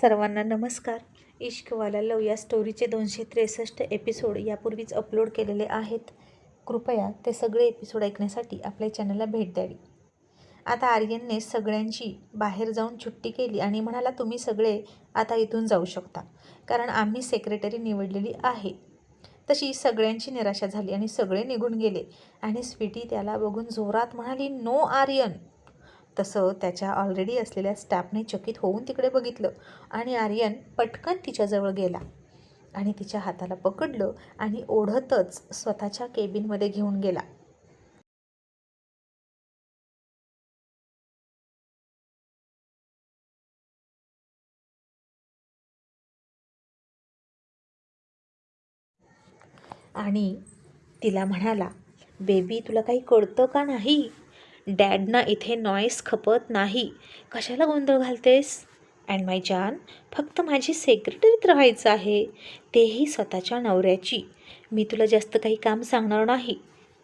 सर्वांना नमस्कार. इश्कवाला लव या स्टोरीचे दोनशे त्रेसष्ट एपिसोड यापूर्वीच अपलोड केलेले आहेत. कृपया ते सगळे एपिसोड ऐकण्यासाठी आपल्या चॅनलला भेट द्यावी. आता आर्यनने सगळ्यांची बाहेर जाऊन छुट्टी केली आणि म्हणाला तुम्ही सगळे आता इथून जाऊ शकता कारण आम्ही सेक्रेटरी निवडलेली आहे. तशी सगळ्यांची निराशा झाली आणि सगळे निघून गेले. आणि स्वीटी त्याला बघून जोरात म्हणाली नो आर्यन! तसं त्याच्या ऑलरेडी असलेल्या स्टाफने चकित होऊन तिकडे बघितलं आणि आर्यन पटकन तिच्याजवळ गेला आणि तिच्या हाताला पकडलं आणि ओढतच स्वतःच्या केबिनमध्ये घेऊन गेला. आणि तिला म्हणाला बेबी तुला काही कळतं का नाही? डॅडना इथे नॉईस खपत नाही. कशाला गोंधळ घालतेस? अँड माय जान फक्त माझी सेक्रेटरीत राहायचं आहे. तेही स्वतःच्या नवऱ्याची. मी तुला जास्त काही काम सांगणार नाही.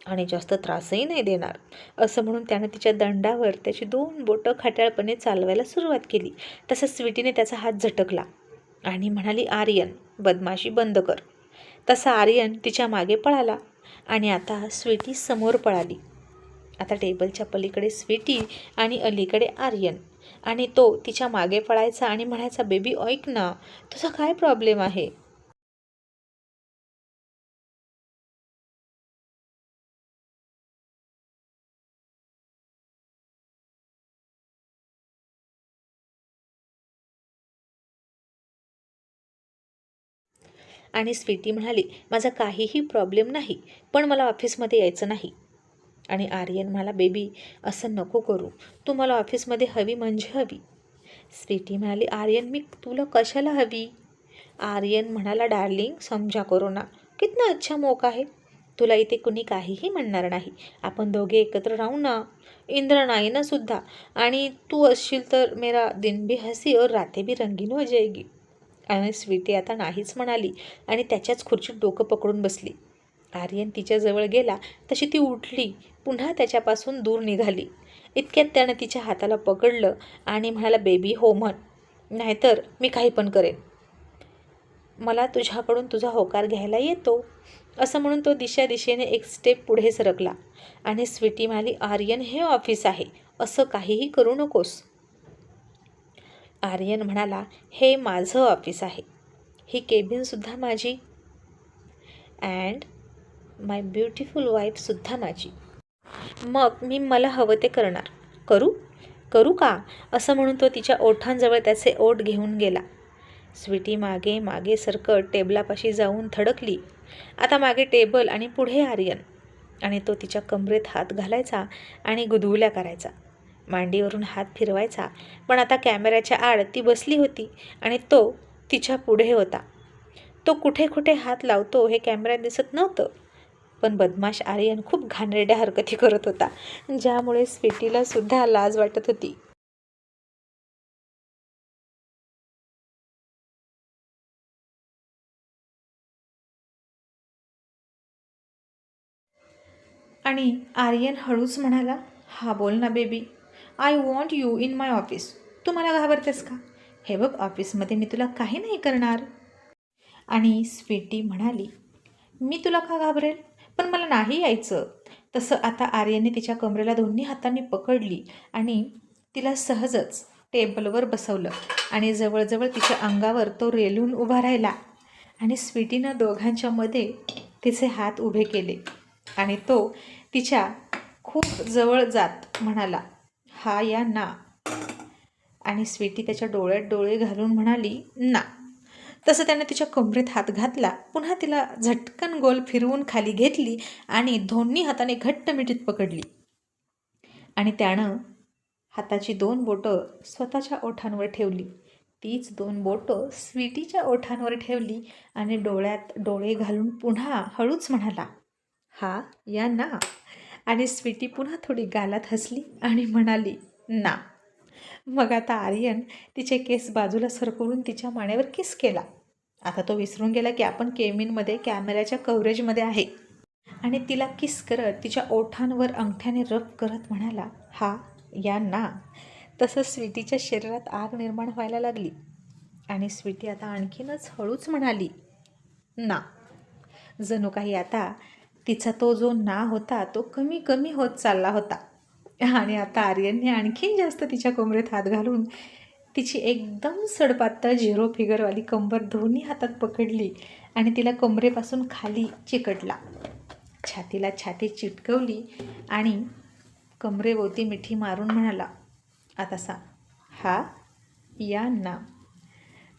आणि जास्त त्रासही नाही देणार. असं म्हणून त्यानं तिच्या दंडावर त्याची दोन बोटं खट्याळपणे चालवायला सुरुवात केली. तसंच स्वीटीने त्याचा हात झटकला. आणि म्हणाली आर्यन बदमाशी बंद कर. तसा आर्यन तिच्यामागे पळाला. आणि आता स्वीटी समोर पळाली. आता टेबलच्या पलीकडे स्वीटी आणि अलीकडे आर्यन. आणि तो तिच्यामागे पळायचा आणि म्हणायचा बेबी ऐक ना तुझा काय प्रॉब्लेम आहे? आणि स्वीटी म्हणाली माझा काहीही प्रॉब्लेम नाही पण मला ऑफिसमध्ये यायचं नाही. आणि आर्यन मला बेबी असं नको करू. तू मला ऑफिसमध्ये हवी म्हणजे हवी. स्वीटी म्हणाली आर्यन मी तुला कशाला हवी? आर्यन म्हणाला डार्लिंग समजा करो ना कितना अच्छा मोक आहे. तुला इथे कुणी काहीही म्हणणार नाही. आपण दोघे एकत्र राहू ना. इंद्र नाही ना सुद्धा. आणि तू असशील तर मेरा दिन भी हसी और राते भी रंगीन हो जाएगी. आणि स्वीटी आता नाहीच म्हणाली आणि त्याच्याच खुर्चीत डोकं पकडून बसली. आर्यन तिच्याजवळ गेला. तशी ती उठली. पुन्हा त्याच्यापासून दूर निघाली. इतक्यात त्यानं तिच्या हाताला पकडलं आणि म्हणाला बेबी हो म्हण. नाहीतर मी काही पण करेन. मला तुझ्याकडून तुझा होकार घ्यायला येतो. असं म्हणून तो दिशा दिशेने एक स्टेप पुढे सरकला. आणि स्वीटी म्हणाली आर्यन हे ऑफिस आहे. असं काहीही करू नकोस. आर्यन म्हणाला हे माझं ऑफिस आहे. ही केबिनसुद्धा माझी. अँड माय ब्युटिफुल वाईफसुद्धा माझी. मग मी मला हवं ते करणार. करू? करू का? असं म्हणून तो तिच्या ओठांजवळ त्याचे ओठ घेऊन गेला. स्वीटी मागे मागे सरकट टेबलापाशी जाऊन थडकली. आता मागे टेबल आणि पुढे आर्यन. आणि तो तिच्या कमरेत हात घालायचा आणि गुदगुल्या करायचा. मांडीवरून हात फिरवायचा. पण आता कॅमेऱ्याच्या आड ती बसली होती आणि तो तिच्या पुढे होता. तो कुठे कुठे हात लावतो हे कॅमेऱ्यात दिसत नव्हतं. पण बदमाश आर्यन खूप घाणेरड्या हरकती करत होता. ज्यामुळे स्वीटीला सुद्धा लाज वाटत होती. आणि आर्यन हळूच म्हणाला हा बोल ना baby. I want you in my office तू मला घाबरतेस का? हे बघ ऑफिसमध्ये मी तुला काही नाही करणार. आणि स्वीटी म्हणाली मी तुला का घाबरेल? पण मला नाही यायचं. तसं आता आर्यने तिच्या कमरेला दोन्ही हातांनी पकडली आणि तिला सहजच टेबलवर बसवलं आणि जवळजवळ तिच्या अंगावर तो रेलून उभा राहिला आणि स्वीटीनं दोघांच्या मध्ये तिचे हात उभे केले आणि तो तिच्या खूप जवळ जात म्हणाला हा या ना. आणि स्वीटी त्याच्या डोळ्यात डोळे घालून म्हणाली ना. तसं त्याने तिच्या कमरेत हात घातला. पुन्हा तिला झटकन गोल फिरवून खाली घेतली आणि दोन्ही हाताने घट्ट मिठीत पकडली. आणि त्यानं हाताची दोन बोटं स्वतःच्या ओठांवर ठेवली. तीच दोन बोटं स्वीटीच्या ओठांवर ठेवली आणि डोळ्यात डोळे घालून पुन्हा हळूच म्हणाला हा या ना. आणि स्वीटी पुन्हा थोडी गालात हसली आणि म्हणाली ना. मग आता आर्यन तिचे केस बाजूला सरकवून तिच्या माण्यावर किस केला? आता तो विसरून गेला की आपण केमिनमध्ये कॅमेऱ्याच्या कव्हरेजमध्ये आहे. आणि तिला किस करत तिच्या ओठांवर अंगठ्याने रब करत म्हणाला हा या ना. तसं स्वीटीच्या शरीरात आग निर्माण व्हायला लागली. आणि स्वीटी आता आणखीनच हळूच म्हणाली ना. जणू काही आता तिचा तो जो ना होता तो कमी कमी होत चालला होता. आणि आता आर्यनने आणखीन जास्त तिच्या कमरेत हात घालून तिची एकदम सडपातळ झिरो फिगरवाली कंबर दोन्ही हातात पकडली आणि तिला कमरेपासून खाली चिकटला. छातीला छाती चिटकवली आणि कमरेभोवती मिठी मारून म्हणाला आता सा हा या ना.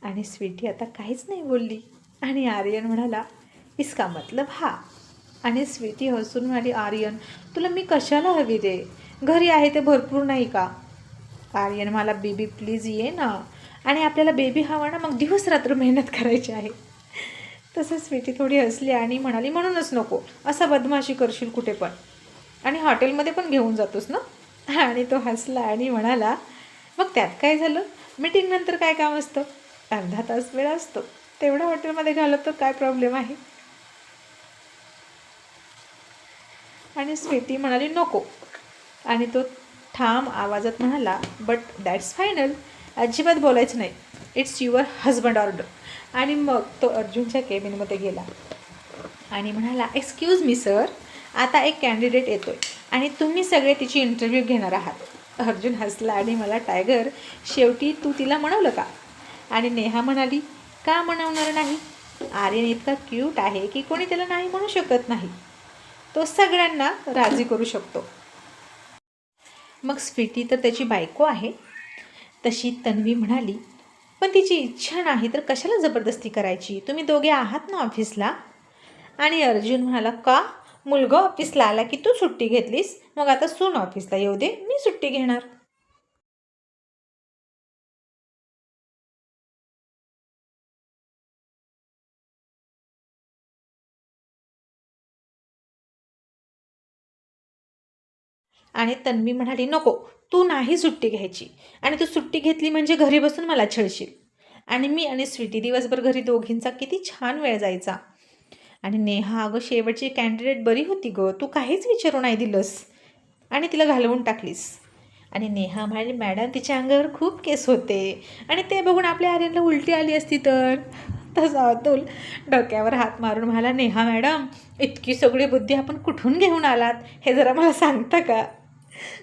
आणि स्वीटी आता काहीच नाही बोलली. आणि आर्यन म्हणाला इसका मतलब हा? आणि स्वीटी हसून म्हणाली आर्यन तुला मी कशाला हवी दे घरी आहे ते भरपूर नाही का? आर्यन मला बेबी प्लीज ये ना. आणि आपल्याला बेबी हवा ना मग दिवस रात्र मेहनत करायची आहे. तसं स्वीटी थोडी हसली आणि म्हणाली म्हणूनच नको असा बदमाशी करशील कुठे पण. आणि हॉटेलमध्ये पण घेऊन जातोस ना? आणि तो हसला आणि म्हणाला मग त्यात काय झालं? मीटिंगनंतर काय काम असतं? अर्धा तास वेळ असतो. तेवढा हॉटेलमध्ये घालत तर काय प्रॉब्लेम आहे? आणि स्वीटी म्हणाली नको आणि तो ठाम आवाजात म्हणाला बट दॅट्स फायनल अजिबात बोलायचं नाही. इट्स युअर हजबंड ऑर्डर आणि मग तो अर्जुनच्या केबिनमध्ये गेला. आणि म्हणाला एक्सक्यूज मी सर आता एक कॅन्डिडेट येतो आहे आणि तुम्ही सगळे तिची इंटरव्ह्यू घेणार आहात. अर्जुन हसला आणि मला टायगर शेवटी तू तिला म्हणवलं का? आणि नेहा म्हणाली का म्हणवणार नाही? आर्यन इतका क्यूट आहे की कोणी त्याला नाही म्हणू शकत नाही. तो सगळ्यांना राजी करू शकतो. मग स्वीटी तर त्याची बायको आहे. तशी तन्वी म्हणाली पण तिची इच्छा नाही तर कशाला जबरदस्ती करायची? तुम्ही दोघे आहात ना ऑफिसला. आणि अर्जुन म्हणाला का? मुलगा ऑफिसला आला की तू सुट्टी घेतलीस? मग आता सून ऑफिसला येऊ दे मी सुट्टी घेणार. आणि तन्वी म्हणाली नको तू नाही सुट्टी घ्यायची. आणि तू सुट्टी घेतली म्हणजे घरी बसून मला छळशील. आणि मी आणि स्वीटी दिवसभर घरी दोघींचा किती छान वेळ जायचा. आणि नेहा अगं शेवटची कॅन्डिडेट बरी होती गं. तू काहीच विचारू नाही दिलंस. आणि तिला घालवून टाकलीस. आणि नेहा म्हणाली मॅडम तिच्या अंगावर खूप केस होते. आणि ते बघून आपल्या आर्यनला उलटी आली असती तर. तसा अतुल डोक्यावर हात मारून म्हणाला नेहा मॅडम इतकी सगळी बुद्धी आपण कुठून घेऊन आलात? हे जरा मला सांगता का?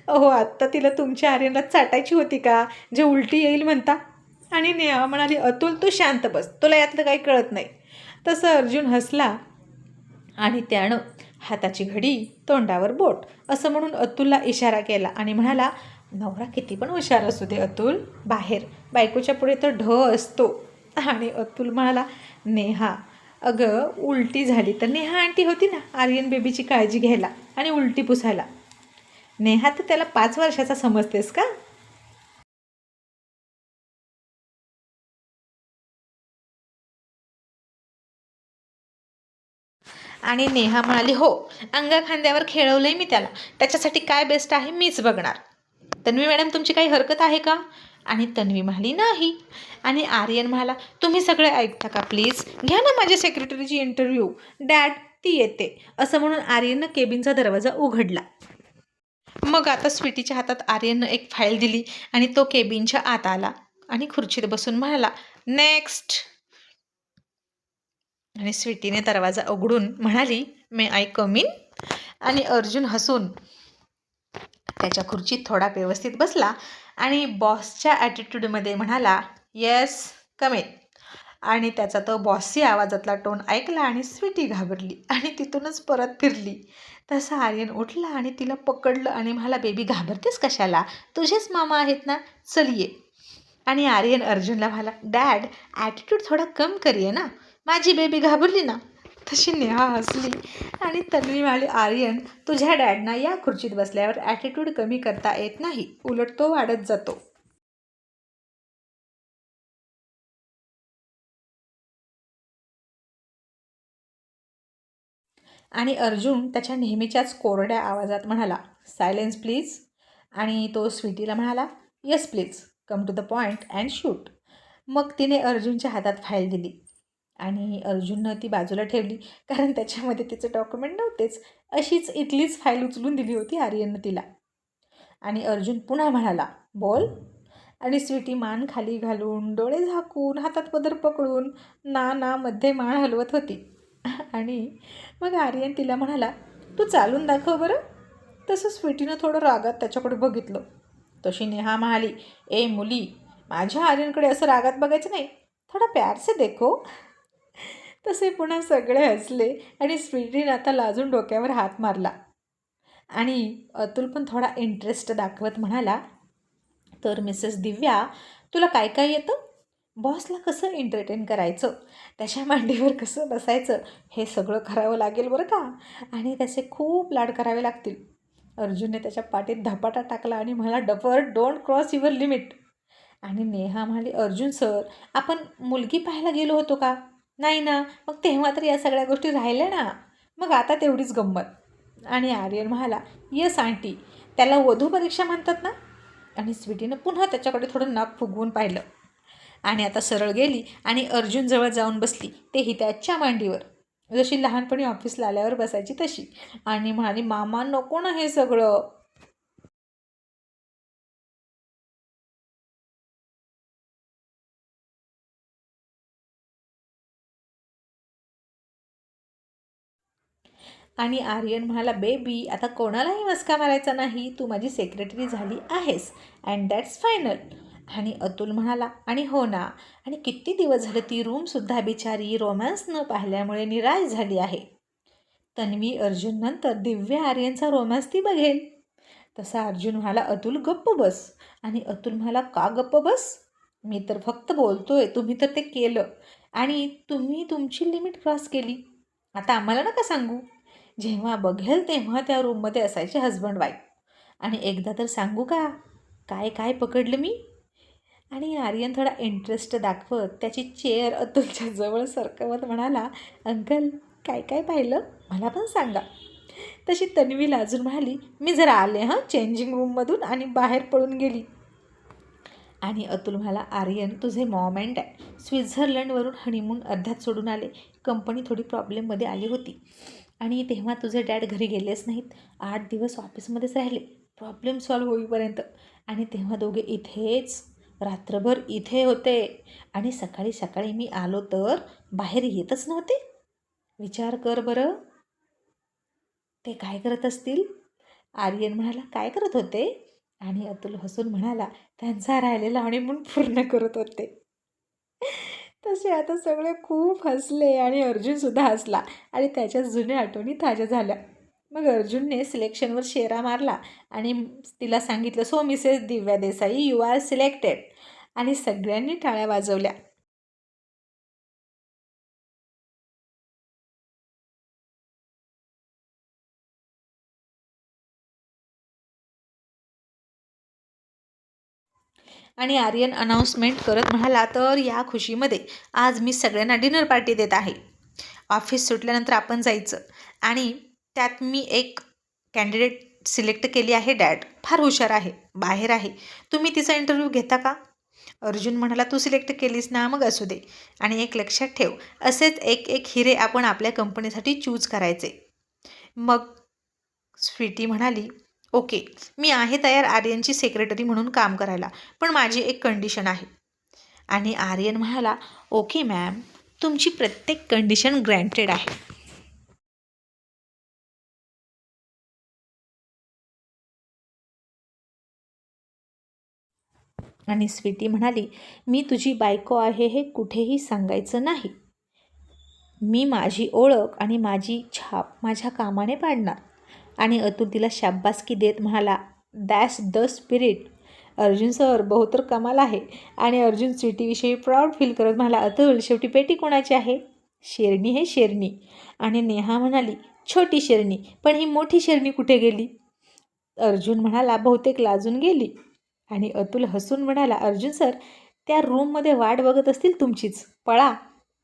अहो आत्ता तिला तुमच्या आर्यनला चाटायची होती का? जे उलटी येईल म्हणता. आणि नेहा म्हणाली अतुल तू शांत बस. तुला यातलं काही कळत नाही. तसं अर्जुन हसला. आणि त्यानं हाताची घडी तोंडावर बोट असं म्हणून अतुलला इशारा केला आणि म्हणाला नवरा किती पण हुशार असू दे अतुल. बाहेर. बायकोच्या पुढे तर ढ असतो. आणि अतुल म्हणाला नेहा अगं उलटी झाली तर नेहा आंटी होती ना आर्यन बेबीची काळजी घ्यायला आणि उलटी पुसायला. नेहा तर त्याला पाच वर्षाचा समजतेस का? आणि नेहा म्हणाली हो अंगा खांद्यावर खेळवलंय मी त्याला. त्याच्यासाठी काय बेस्ट आहे मीच बघणार. तन्वी मॅडम तुमची काही हरकत आहे का? आणि तन्वी म्हणाली नाही. आणि आर्यन म्हणाला तुम्ही सगळे ऐकता का प्लीज घ्या ना माझ्या सेक्रेटरीची इंटरव्ह्यू डॅड ती येते. असं म्हणून आर्यननं केबिनचा दरवाजा उघडला. मग आता स्वीटीच्या हातात आर्यननं एक फाईल दिली आणि तो केबिनच्या आत आला आणि खुर्चीत बसून म्हणाला नेक्स्ट आणि स्वीटीने दरवाजा उघडून म्हणाली मे आय कम इन आणि अर्जुन हसून त्याच्या खुर्चीत थोडा व्यवस्थित बसला आणि बॉसच्या ॲटिट्यूडमध्ये म्हणाला येस कम इन आणि त्याचा तो बॉसी आवाजातला टोन ऐकला आणि स्वीटी घाबरली आणि तिथूनच परत फिरली. तसा आर्यन उठला आणि तिला पकडलं आणि म्हणाला बेबी घाबरतेस कशाला? तुझेच मामा आहेत ना? चल ये. आणि आर्यन अर्जुनला म्हणाला डॅड ॲटिट्यूड थोडा कम करिये ना. माझी बेबी घाबरली ना. तशी नेहा हसली आणि तन्वी म्हणाली आर्यन तुझ्या डॅडना या खुर्चीत बसल्यावर ॲटिट्यूड कमी करता येत नाही. उलट तो वाढत जातो. आणि अर्जुन त्याच्या नेहमीच्याच कोरड्या आवाजात म्हणाला सायलेन्स प्लीज आणि तो स्वीटीला म्हणाला yes please come to the point and shoot मग तिने अर्जुनच्या हातात फाईल दिली. आणि अर्जुननं ती बाजूला ठेवली कारण त्याच्यामध्ये तिचे डॉक्युमेंट नव्हतेच. अशीच इथलीच फाईल उचलून दिली होती आर्यननं तिला. आणि अर्जुन पुन्हा म्हणाला बोल. आणि स्वीटी मान खाली घालून डोळे झाकून हातात पदर पकडून ना ना मध्ये मान हलवत होती. आणि मग आर्यन तिला म्हणाला तू चालून दाखव बरं. तसं स्वीटीनं थोडं रागात त्याच्याकडे बघितलं. तशी नेहा म्हणाली ए मुली माझ्या आर्यनकडे असं रागात बघायचं नाही थोडा प्यार से देखो. तसे पुन्हा सगळे हसले आणि स्वीटीनं आता लाजून डोक्यावर हात मारला. आणि अतुल पण थोडा इंटरेस्ट दाखवत म्हणाला तर मिसेस दिव्या तुला काय काय येतं? बॉसला कसं एंटरटेन करायचं? त्याच्या मांडीवर कसं बसायचं? हे सगळं करावं लागेल बरं का? आणि त्याचे खूप लाड करावे लागतील. अर्जुनने त्याच्या पाठीत धपाटा टाकला आणि मला duffer don't cross your limit आणि नेहा म्हणाली अर्जुन सर आपण मुलगी पाहायला गेलो होतो का? नाही ना मग तेव्हा तर या सगळ्या गोष्टी राहिल्या ना. मग आता तेवढीच गंमत. आणि आर्यन म्हणाला यस आंटी. त्याला वधू परीक्षा म्हणतात ना? आणि स्वीटीनं पुन्हा त्याच्याकडे थोडं नाक फुगवून पाहिलं. आणि आता सरळ गेली आणि अर्जुनजवळ जाऊन बसली. तेही त्याच्या मांडीवर. जशी लहानपणी ऑफिसला आल्यावर बसायची तशी. आणि म्हणाली मामा नको ना हे सगळं. आणि आर्यन म्हणाला बेबी आता कोणालाही मस्का मारायचा नाही. तू माझी सेक्रेटरी झाली आहेस. अँड दॅट्स फायनल आणि अतुल म्हणाला आणि हो ना आणि किती दिवस झाले ती रूमसुद्धा बिचारी रोमॅन्स न पाहिल्यामुळे निराश झाली आहे. तन्वी अर्जुन नंतर दिव्य आर्यनचा रोमॅन्स ती बघेल. तसा अर्जुन म्हणाला अतुल गप्प बस. आणि अतुल म्हणाला का गप्प बस? मी तर फक्त बोलतोय तुम्ही तर ते केलं. आणि तुम्ही तुमची लिमिट क्रॉस केली. आता आम्हाला नका सांगू. जेव्हा बघेल तेव्हा त्या रूममध्ये असायचे हजबंड वाईफ आणि एकदा तर सांगू का? काय काय पकडलं मी? आणि आर्यन थोडा इंटरेस्ट दाखवत त्याची चेअर अतुलच्या जवळ सरकवत म्हणाला अंकल काय काय पाहिलं? मला पण सांगा. तशी तन्वी लाजून म्हणाली मी जरा आले हां चेंजिंग रूममधून आणि बाहेर पळून गेली. आणि अतुल म्हणाला आर्यन तुझे मॉमेंट आहे स्वित्झर्लंडवरून हनीमून अर्ध्यात सोडून आले. कंपनी थोडी प्रॉब्लेममध्ये आली होती. आणि तेव्हा तुझे डॅड घरी गेलेच नाहीत. आठ दिवस ऑफिसमध्येच राहिले. प्रॉब्लेम सॉल्व्ह होईपर्यंत. आणि तेव्हा दोघे इथेच रात्रभर इथे होते आणि सकाळी सकाळी मी आलो तर बाहेर येतच नव्हते. विचार कर बरं. ते काय करत असतील? आर्यन म्हणाला काय करत होते? आणि अतुल हसून म्हणाला त्यांचा राहिलेला हनीमून पूर्ण करत होते. तसे आता सगळे खूप हसले आणि अर्जुनसुद्धा हसला आणि त्याच्या जुन्या आठवणी ताज्या झाल्या. मग अर्जुनने सिलेक्शनवर शेरा मारला आणि तिला सांगितलं so Mrs Divya Desai you are selected आणि सगळ्यांनी टाळ्या वाजवल्या. आणि आर्यन अनाऊन्समेंट करत म्हणाला तर या खुशीमध्ये आज मी सगळ्यांना डिनर पार्टी देत आहे. ऑफिस सुटल्यानंतर आपण जायचं. आणि त्यात मी एक कॅन्डिडेट सिलेक्ट केली आहे डॅड फार हुशार आहे बाहेर आहे. तुम्ही तिचा इंटरव्ह्यू घेता का? अर्जुन म्हणाला तू सिलेक्ट केलीस ना मग असू दे. आणि एक लक्षात ठेव असेच एक एक हिरे आपण आपल्या कंपनीसाठी चूज करायचे. मग स्वीटी म्हणाली ओके मी आहे तयार आर्यनची सेक्रेटरी म्हणून काम करायला पण माझी एक कंडिशन आहे. आणि आर्यन म्हणाला ओके मॅम तुमची प्रत्येक कंडिशन ग्रँटेड आहे. आणि स्वीटी म्हणाली मी तुझी बायको आहे हे कुठेही सांगायचं नाही. मी माझी ओळख आणि माझी छाप माझ्या कामाने पाडणार. आणि अतुल तिला शाब्बासकी देत म्हणाला that's the spirit Arjun sir बहुतर कमाल आहे. आणि अर्जुन स्वीटीविषयी प्राऊड फील करत म्हणाला अतुल शेवटी पेटी कोणाची आहे? शेरणी हे शेरणी. आणि नेहा म्हणाली छोटी शेरणी पण ही मोठी शेरणी कुठे गेली? अर्जुन म्हणाला बहुतेक लाजून गेली. आणि अतुल हसून म्हणाला अर्जुन सर त्या रूममध्ये वाट बघत असतील तुमचीच. पळा.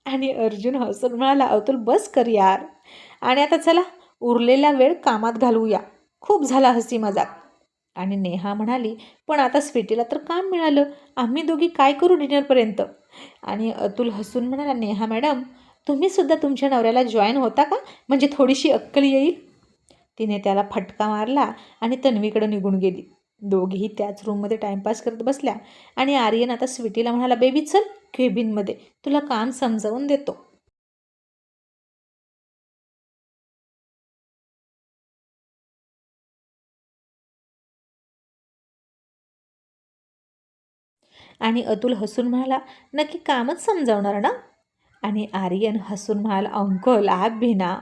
आणि अर्जुन हसून म्हणाला अतुल बस कर यार. आणि आता चला उरलेला वेळ कामात घालवूया. खूप झाला हसी मजाक. आणि नेहा म्हणाली पण आता स्वीटीला तर काम मिळालं. आम्ही दोघी काय करू डिनरपर्यंत? आणि अतुल हसून म्हणाला नेहा मॅडम तुम्हीसुद्धा तुमच्या नवऱ्याला जॉईन होता का? म्हणजे थोडीशी अक्कल येईल? तिने त्याला फटका मारला आणि तन्वीकडे निघून गेली. दोघेही त्याच रूममध्ये टाईमपास करत बसल्या. आणि आर्यन आता स्वीटीला म्हणाला बेबी चल केबिनमध्ये तुला काम समजावून देतो. आणि अतुल हसून म्हणाला नक्की कामच समजावणार ना? आणि आर्यन हसून म्हणाला अंकल ॲप भिना.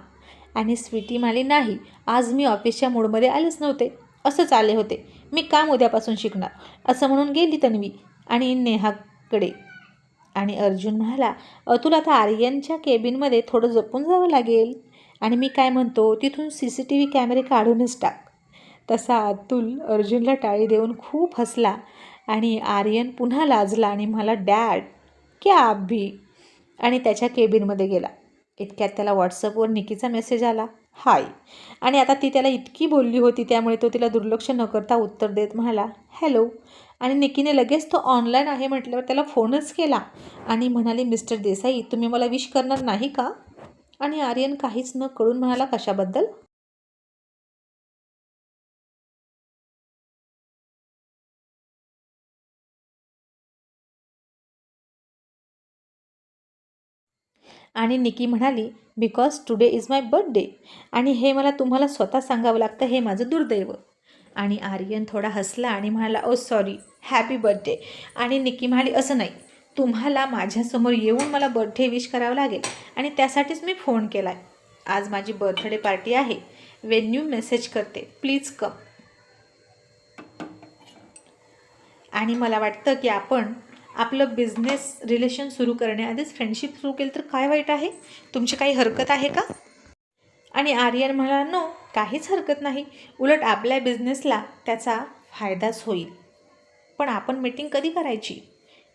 आणि स्वीटी म्हणाली नाही आज मी ऑफिसच्या मूडमध्ये आलेच नव्हते. असंच आले होते. मी काम उद्यापासून शिकणार असं म्हणून गेली तन्वी आणि नेहाकडे. आणि अर्जुन म्हणाला अतुल आता आर्यनच्या केबिनमध्ये थोडं जपून जावं लागेल. आणि मी काय म्हणतो तिथून सी सी टी व्ही कॅमेरे काढूनच टाक. तसा अतुल अर्जुनला टाळी देऊन खूप हसला आणि आर्यन पुन्हा लाजला आणि मला डॅड क्या आप भी? आणि त्याच्या केबिनमध्ये गेला. इतक्यात त्याला व्हॉट्सअपवर निकीचा मेसेज आला. हाय. आणि आता ती त्याला इतकी बोलली होती त्यामुळे तो तिला दुर्लक्ष न करता उत्तर देत म्हणाला हॅलो. आणि निकीने लगेच तो ऑनलाईन आहे म्हटल्यावर त्याला फोनच केला आणि म्हणाली मिस्टर देसाई तुम्ही मला विश करणार नाही का? आणि आर्यन काहीच न कळून म्हणाला कशाबद्दल? आणि निकी म्हणाली because today is my birthday आणि हे मला तुम्हाला स्वतः सांगावं लागतं हे माझं दुर्दैव. आणि आर्यन थोडा हसला आणि म्हणाला ओ सॉरी हॅपी बर्थडे आणि निकी म्हणाली असं नाही तुम्हाला माझ्यासमोर येऊन मला बर्थडे विश करावं लागेल आणि त्यासाठीच मी फोन केला आहे आज माझी बर्थडे पार्टी आहे. वेन्यू मेसेज करते प्लीज कम आणि मला वाटतं की आपण आपलं बिझनेस रिलेशन सुरू करण्याआधीच फ्रेंडशिप सुरू केली तर काय वाईट आहे? तुमची काही हरकत आहे का? आणि आर्यन म्हणाला नो काहीच हरकत नाही. उलट आपल्या बिझनेसला त्याचा फायदाच होईल. पण आपण मीटिंग कधी करायची?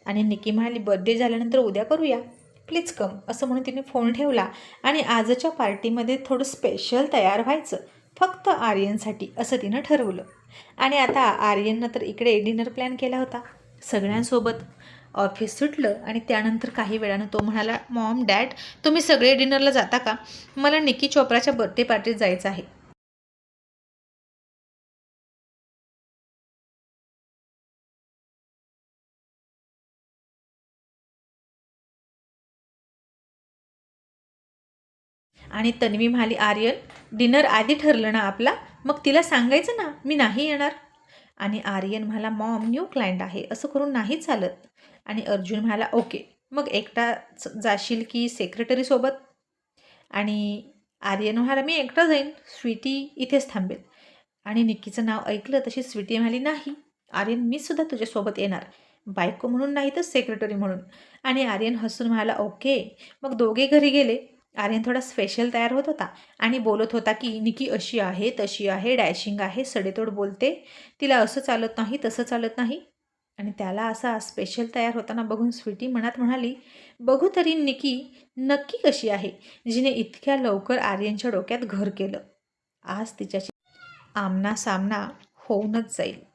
आणि निकी म्हणाली बर्थडे झाल्यानंतर उद्या करूया. प्लीज कम असं म्हणून तिने फोन ठेवला आणि आजच्या पार्टीमध्ये थोडं स्पेशल तयार व्हायचं फक्त आर्यनसाठी असं तिनं ठरवलं. आणि आता आर्यननं तर इकडे डिनर प्लॅन केला होता. सगळ्यांसोबत ऑफिस सुटलं आणि त्यानंतर काही वेळानं तो म्हणाला मॉम डॅड तुम्ही सगळे डिनरला जाता का? मला निकी चोप्राच्या बर्थडे पार्टीत जायचं आहे. आणि तन्वी म्हणाली आर्यन डिनर आधी ठरलं ना आपला? मग तिला सांगायचं ना मी नाही येणार. आणि आर्यन म्हणाला मॉम न्यू क्लायंट आहे असं करून नाही चालत. आणि अर्जुन म्हणाला ओके मग एकटाच जाशील की सेक्रेटरीसोबत आणि आर्यन म्हणाला मी एकटा जाईन स्वीटी इथेच थांबेल. आणि निक्कीचं नाव ऐकलं तशी स्वीटी म्हणाली नाही आर्यन मीसुद्धा तुझ्यासोबत येणार बायको म्हणून नाही तर सेक्रेटरी म्हणून. आणि आर्यन हसून म्हणाला ओके मग दोघे घरी गेले आर्यन थोडा स्पेशल तयार होत होता आणि बोलत होता की निकी अशी आहे तशी आहे डॅशिंग आहे सडेतोड बोलते. तिला असं चालत नाही तसं चालत नाही. आणि त्याला असा स्पेशल तयार होताना बघून स्वीटी मनात म्हणाली बघू तरी निकी नक्की कशी आहे जिने इतक्या लवकर आर्यनच्या डोक्यात घर केलं. आज तिच्याशी आमना सामना होऊनच जाईल.